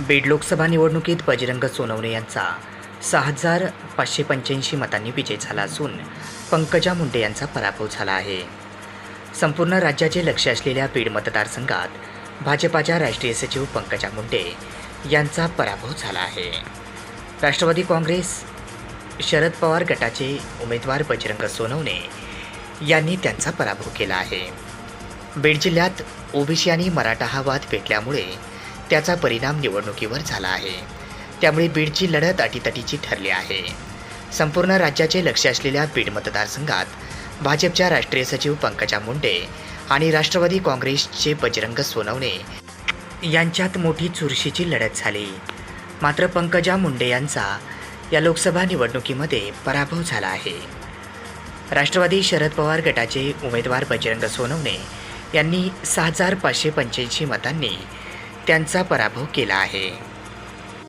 बीड लोकसभा निवडणुकीत बजरंग सोनवणे यांचा. सहा हजार पाचशे पंच्याऐंशी मतांनी विजय झाला असून पंकजा मुंडे यांचा पराभव झाला आहे. संपूर्ण राज्याचे लक्ष असलेल्या बीड मतदारसंघात भाजपाच्या राष्ट्रीय सचिव पंकजा मुंडे यांचा पराभव झाला आहे. राष्ट्रवादी काँग्रेस शरद पवार गटाचे उमेदवार बजरंग सोनवणे यांनी त्यांचा पराभव केला आहे. बीड जिल्ह्यात ओबीसी आणि मराठा हा वाद पेटल्यामुळे त्याचा परिणाम निवडणुकीवर झाला आहे. त्यामुळे बीडची लढत अटीतटीची ठरली आहे. संपूर्ण राज्याचे लक्ष असलेल्या बीड मतदारसंघात भाजपच्या राष्ट्रीय सचिव पंकजा मुंडे आणि राष्ट्रवादी काँग्रेसचे बजरंग सोनवणे यांच्यात मोठी चुरशीची लढत झाली. मात्र पंकजा मुंडे यांचा या लोकसभा निवडणुकीमध्ये पराभव झाला आहे. राष्ट्रवादी शरद पवार गटाचे उमेदवार बजरंग सोनवणे यांनी सहा हजार पाचशे पंच्याऐंशी मतांनी त्यांचा पराभव केला आहे.